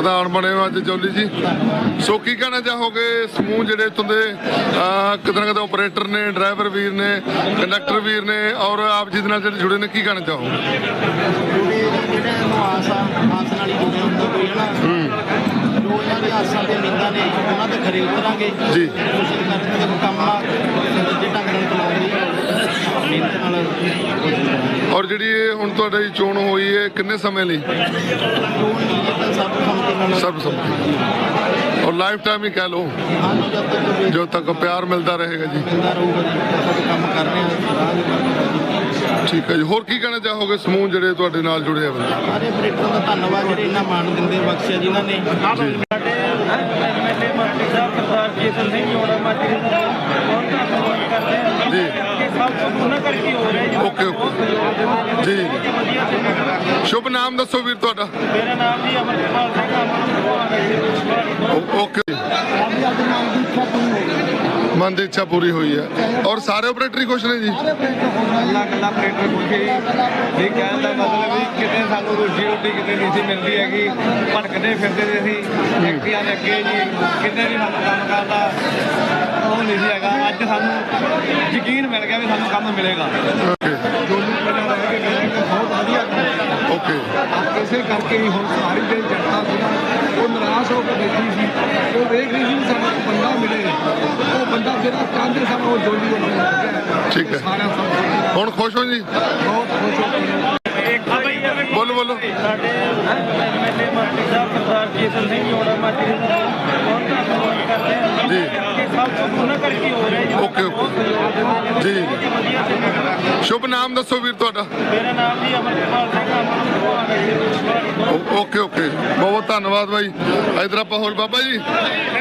ਪ੍ਰਧਾਨ ਬਣੇ ਹੋ ਅੱਜ ਜੋਲੀ ਜੀ। ਸੋ ਕੀ ਕਹਿਣਾ ਚਾਹੋਗੇ ਸਮੂਹ ਜਿਹੜੇ ਇੱਥੋਂ ਦੇ ਅਹ, ਕਿਤੇ ਆਪਰੇਟਰ ਨੇ ਡਰਾਈਵਰ ਵੀਰ ਨੇ ਕੰਡਕਟਰ ਵੀਰ ਨੇ ਔਰ ਆਪ ਜੀ ਦੇ ਨਾਲ ਜਿਹੜੇ ਜੁੜੇ ਨੇ ਕੀ ਕਹਿਣਾ ਚਾਹੋਗੇ? ਜਿਹੜੇ ਨੂੰ ਆਸ ਆ ਆਸ ਨਾਲ ਹੀ। ਜੁੜੇ ਹੁੰਦਾ ਕੋਈ ਹਨਾ ਜੋ ਇਹਨਾਂ ਦੀ ਆਸਾਂ ਤੇ ਉਮੀਦਾਂ ਨੇ ਉਹਨਾਂ ਤੇ ਖਰੇ ਉਤਰਾਂਗੇ। ਜੀ। ਕੋਸ਼ਿਸ਼ ਕਰਦੇ ਹਾਂ ਕਿ ਕੰਮ ਆ ਜੇ ਢੰਗ ਨਾਲ ਚਲਾਉਂਦੇ ਮਿਹਨਤ ਨਾਲ ਕੋਸ਼ਿਸ਼ ਕਰਾਂਗੇ ਔਰ ਜਿਹੜੀ ਇਹ ਹੁਣ ਤੁਹਾਡੀ ਚੋਣ ਹੋਈ ਹੈ, ਕਿੰਨੇ ਸਮੇਂ ਲਈ? ਸਭ ਸੰਮਤੀ ਔਰ ਲਾਈਫ ਟਾਈਮ ਹੀ ਕਹਿ ਲਓ ਹਾਂ ਤੱਕ ਜੋ ਤੱਕ ਪਿਆਰ ਮਿਲਦਾ ਰਹੇਗਾ ਜੀ। ਠੀਕ ਹੈ ਜੀ। ਹੋਰ ਕੀ ਕਹਿਣਾ ਚਾਹੋਗੇ ਸਮੂਹ ਜਿਹੜੇ ਤੁਹਾਡੇ ਨਾਲ ਜੁੜੇ ਆ ਬੰਦੇ? ਸਾਰੇ ਆਪਰੇਟਰਾਂ ਦਾ ਧੰਨਵਾਦ ਜਿਹੜੇ ਇੰਨਾ ਮਾਣ ਦਿੰਦੇ ਬਖਸ਼ਿਆ ਜਿਨ੍ਹਾਂ ਨੇ। ਮੰਤਰੀ ਸਾਹਿਬ ਸਰਦਾਰ ਜੀਤਨ ਸਿੰਘ ਜੋੜਾ ਮਾਜੀ ਦਾ ਬਹੁਤ ਧੰਨਵਾਦ ਕਰਦੇ ਹਾਂ। ਜੀ। ਕਿ ਸਭ ਕੁਝ ਉਹਨਾਂ ਕਰਕੇ ਹੋ ਰਿਹਾ ਜੀ। Okay okay. ਜੀ। ਵਧੀਆ ਸੀ ਸ਼ੁਭ ਨਾਮ ਦੱਸੋ ਵੀਰ ਤੁਹਾਡਾ। ਮੇਰਾ ਨਾਮ ਜੀ ਅਮਰਪਾਲ ਸਿੰਘ ਅਮਰਪਾਲ ਓਕੇ। ਮਨ ਦੀ ਇੱਛਾ ਪੂਰੀ ਹੋਈ ਹੈ। ਔਰ ਸਾਰੇ ਆਪਰੇਟਰ ਹੀ ਖੁਸ਼ ਨੇ ਜੀ। ਗੱਲਾਂ ਗੱਲਾਂ ਆਪਰੇਟਰ ਪੁੱਛੇ ਇਹ ਕਹਿਣ ਦਾ ਮਤਲਬ ਵੀ ਕਿਤੇ ਸਾਨੂੰ ਰੋਜੀ ਰੋਟੀ ਕਿਤੇ ਨਹੀਂ ਸੀ ਮਿਲਦੀ ਹੈਗੀ। ਭਟਕਦੇ ਫਿਰਦੇ ਸੀ। ਅਸੀਂ ਫੈਕਟਰੀਆਂ ਦੇ ਅੱਗੇ ਜੀ ਕਿਤੇ ਵੀ ਸਾਨੂੰ ਕੰਮ ਕਰਦਾ ਉਹ ਨਹੀਂ ਸੀ ਹੈਗਾ। ਅੱਜ ਸਾਨੂੰ ਯਕੀਨ ਮਿਲ ਗਿਆ ਵੀ ਸਾਨੂੰ ਕੰਮ ਮਿਲੇਗਾ। ਬਹੁਤ ਵਧੀਆ ਓਕੇ ਇਸੇ ਕਰਕੇ ਹੀ ਹੁਣ ਸਾਰੀ ਜਿਹੜੀ ਜਨਤਾ ਸੀ ਉਹ ਨਿਰਾਸ਼ ਹੋ ਕੇ ਬੈਠੀ ਸੀ। ਉਹ ਦੇਖ ਰਹੀ ਸੀ ਵੀ ਸਾਨੂੰ ਇੱਕ ਬੰਦਾ ਮਿਲੇ ਉਹ ਬੰਦਾ ਜਿਹੜਾ ਚਾਹੁੰਦੇ ਸਨ ਉਹ ਜੋਲੀ ਲੱਗਿਆ ਠੀਕ ਹੈ। ਹੁਣ ਖੁਸ਼ ਹੋ ਜੀ? ਬਹੁਤ ਖੁਸ਼ ਹੋ ਬੋਲੋ ਬੋਲੋ। ਸਾਡੇ ਐਮਐਲਏ ਮੰਤਰੀ ਸਾਹਿਬ ਸਰਦਾਰ ਜੀਤਨ ਸਿੰਘ ਜੋੜਾ ਮਾਜੀ ਦਾ। ਬਹੁਤ ਧੰਨਵਾਦ ਕਰਦੇ ਹਾਂ। ਜੀ। ਸਭ ਉਹਨਾਂ ਕਰਕੇ ਹੋ ਰਿਹਾ ਜੀ। Okay okay. ਜੀ। ਸ਼ੁਭ ਨਾਮ ਦੱਸੋ ਵੀਰ ਤੁਹਾਡਾ। ਮੇਰਾ ਨਾਮ ਜੀ ਅਮਰਪਾਲ ਸਿੰਘ ਓਕੇ ਓਕੇ। ਬਹੁਤ ਬਹੁਤ ਧੰਨਵਾਦ ਬਾਈ। ਇਧਰ ਆਪਾਂ ਹੋਰ ਬਾਬਾ ਜੀ।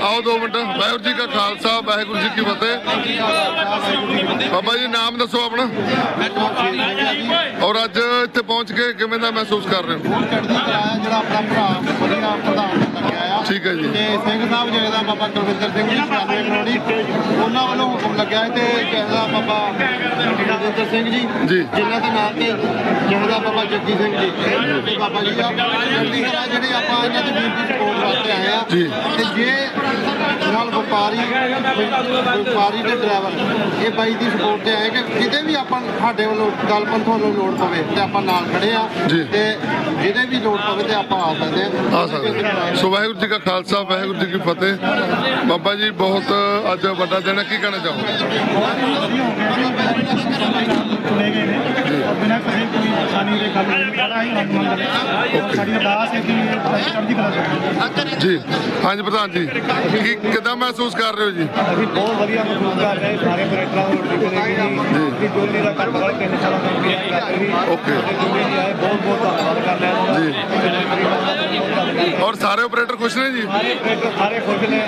ਆਓ ਦੋ ਮਿੰਟ। ਵਾਹਿਗੁਰੂ ਜੀ ਕਾ ਖਾਲਸਾ ਵਾਹਿਗੁਰੂ ਜੀ ਕੀ ਫਤਿਹ। ਬਾਬਾ ਜੀ ਨਾਮ ਦੱਸੋ ਆਪਣਾ। ਔਰ ਅੱਜ ਇੱਥੇ ਪਹੁੰਚ ਕੇ ਕਿਵੇਂ ਦਾ ਮਹਿਸੂਸ ਕਰ ਰਹੇ ਹੋ? ਚੜ੍ਹਦੀ ਕਲਾ ਆ ਜਿਹੜਾ ਆਪਣਾ ਭਰਾ ਵਧੀਆ ਪ੍ਰਧਾਨ ਲੱਗਿਆ ਆ। ਠੀਕ ਹੈ ਜੀ। ਤੇ ਸਿੰਘ ਸਾਹਿਬ ਜਿਹੜੇ ਦਾ ਬਾਬਾ ਕੁਲਵਿੰਦਰ ਸਿੰਘ ਜੀ ਸਿਆਣੇ ਕਰੋੜੀ ਉਹਨਾਂ ਵੱਲੋਂ ਹੈ ਤੇ ਜਿਹੜਾ ਬਾਬਾ ਕੁਲਵਿੰਦਰ ਸਿੰਘ ਜੀ ਜੀ। ਜਿਨ੍ਹਾਂ ਦੇ ਨਾਂ ਤੇ ਜਿਹੜਾ ਬਾਬਾ ਜੱਗੀ ਸਿੰਘ ਜੀ ਬਾਬਾ ਜੀ ਆ ਕਲਾ ਜਿਹੜੇ ਆਪਾਂ ਇਹਨਾਂ ਦੀ ਦੀ ਸਪੋਰਟ ਵਾਸਤੇ ਆਏ ਆ। ਤੇ ਜੇ ਨਾਲ ਵਪਾਰੀ ਵਪਾਰੀ ਤੇ ਡਰਾਈਵਰ ਇਹ ਬਾਈ ਦੀ ਸਪੋਰਟ ਤੇ ਆਏ ਕਿ ਕਿਤੇ ਵੀ ਆਪਾਂ ਸਾਡੇ ਵੱਲੋਂ ਗੱਲਪੰਥ ਵੱਲੋਂ ਲੋੜ ਪਵੇ ਤੇ ਆਪਾਂ ਨਾਲ ਖੜੇ ਆ। ਤੇ ਜਿਹਦੇ ਵੀ ਲੋੜ ਪਵੇ ਤੇ ਆਪਾਂ ਆ ਸਕਦੇ ਆ। ਆ ਸਕਦੇ ਸੋ ਵਾਹਿਗੁਰੂ ਜੀ ਕਾ ਖਾਲਸਾ ਵਾਹਿਗੁਰੂ ਜੀ ਕੀ ਫਤਿਹ। ਬਾਬਾ ਜੀ ਬਹੁਤ ਅੱਜ ਵੱਡਾ ਦਿਨ ਹੈ ਕੀ ਕਹਿਣਾ ਚਾਹੋਗੇ? ਚੁਣੇ ਗਏ ਨੇ ਬਿਨਾਂ ਕਿਸੇ ਕੋਈ ਪਰੇਸ਼ਾਨੀ ਦੇ ਕੰਮ ਨਹੀਂ ਔਰ ਸਾਡੀ ਅਰਦਾਸ ਹੈ ਕਿ ਜੀ ਹਾਂਜੀ ਪ੍ਰਧਾਨ ਜੀ। ਕੀ ਕਿਦਾਂ ਮਹਿਸੂਸ ਕਰ ਰਹੇ ਹੋ ਜੀ? ਅਸੀਂ ਬਹੁਤ ਵਧੀਆ ਮਹਿਸੂਸ ਕਰ ਰਹੇ ਸਾਰੇ ਆਪਰੇਟਰਾਂ ਨੂੰ ਜੀ। ਜੋਲੀ ਦਾ ਸਾਲਾਂ ਤੋਂ ਇੰਤਜ਼ਾਰ ਕਰ। ਰਹੀ ਓਕੇ ਬਹੁਤ ਬਹੁਤ ਧੰਨਵਾਦ ਕਰ ਰਿਹਾ ਜੀ। ਔਰ ਸਾਰੇ ਆਪਰੇਟਰ ਖੁਸ਼ ਨੇ ਜੀ? ਸਾਰੇ ਆਪਰੇਟਰ ਸਾਰੇ ਖੁਸ਼ ਨੇ।